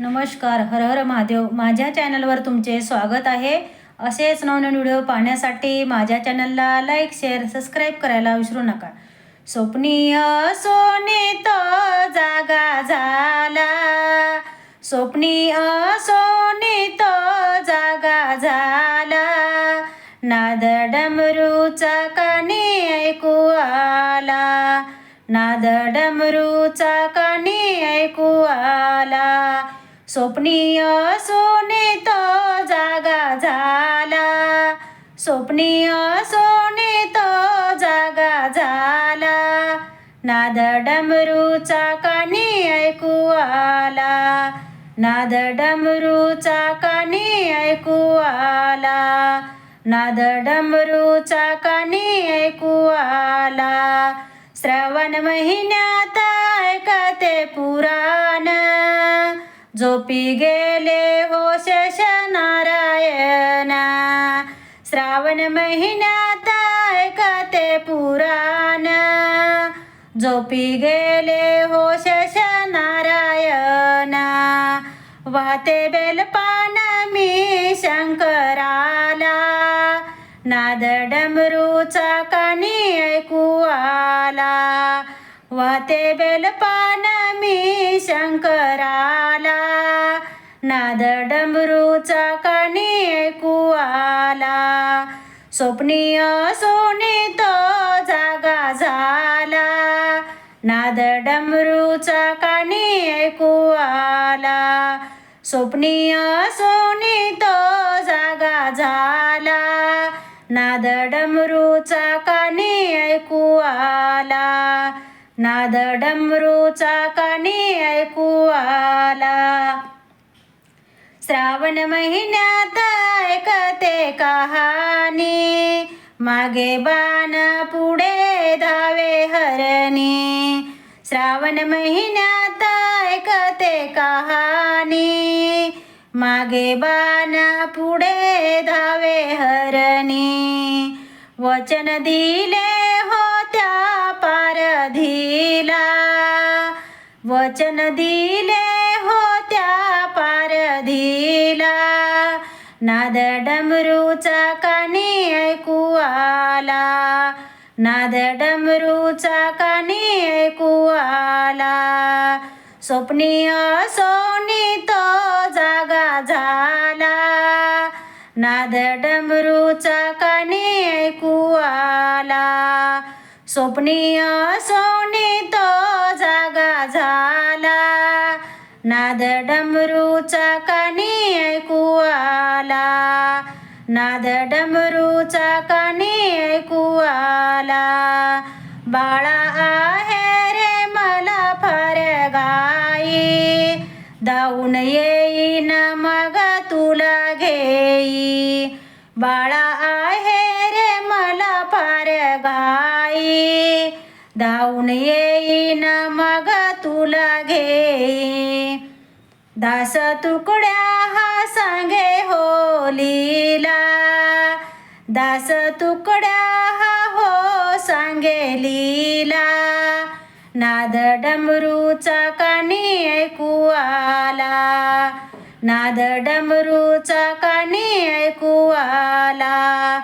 नमस्कार हर हर महादेव. माझ्या चॅनलवर तुमचे स्वागत आहे. असेच नवनवीन व्हिडिओ पाहण्यासाठी माझ्या चॅनलला लाईक शेअर सबस्क्राईब करायला विसरू नका. स्वप्नीय सोने तो जागा झाला. स्वप्नीय सोने तो जागा झाला. नाद डमरूचा कानी ऐकू आला. नाद डमरूचा स्वप्नीय सोने तो जागा झाला. स्वप्नीय सोने तो जागा झाला. नाद डमरूचा कानी ऐकू आला. नाद डमरूचा कानी ऐकू आला. नाद डमरूचा कानी ऐकू आला. श्रवण महिन्यात ऐकते पुरा झोपी गेले हो शश नारायण श्रावण महिन्यात ऐकते पुराण. झोपी गेले हो शश नारायण वाहते बेलपान मी शंकराला. नाद डमरूचा कानी ऐकू आला. वाहते बेलपान मी शंकराला. डमरूचा कानी ऐकू आला स्वप्नीय सोने तो जागा झाला. नाद डमरूचा कानी ऐकू आला स्वप्नीय सोने तो जागा झाला. नाद डमरूचा कानी ऐकू आला नाद डमरूचा कानी ऐकू आला श्रावण महिन्यात ऐकते कहाणी. मागे बाण पुढे धावे हरणी. श्रावण महिन्यात ऐकते कहाणी. मागे बाण पुढे धावे हरणी. वचन दिले होत्या पारधीला. वचन दिले पारधीला नाद डमरूचा कानी ऐकू आला नाद डमरूचा कानी ऐकू आला स्वप्नीय सोनी तो जागा झाला. नाद डमरूचा कानी ऐकू आला स्वप्नीय सोनी तो नाद डमरूचा कानी ऐकू आला नाद डमरूचा कानी ऐकू आला बाळा आहे रे मला फार गाई. धावून येईन मग तुला घेई. बाळा आहे रे मला फार गाई. धावून येईन मग तुला घेई. दास तुकड्या हा सांगे हो लीला दास तुकड्या हा हो सांगे लीला. नाद डमरूचा कानी ऐकू आला नाद डमरूचा कानी ऐकू आला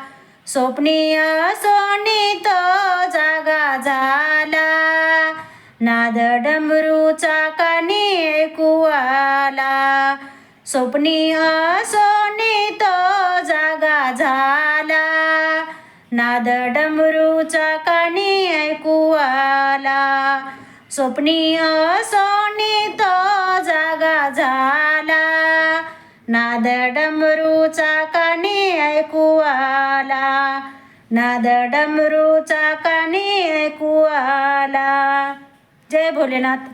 स्वप्नीय सोनी तो जागा झाला. नाद डमरूचा कानी ऐकू आला स्वप्नीय तो जागा झाला. नाद डमरूचा कानी ऐकू आला स्वप्नीय तो जागा झाला. नाद डमरूचा कानी ऐकू आला नाद डमरूचा कानी ऐकू आला जय भोलेनाथ.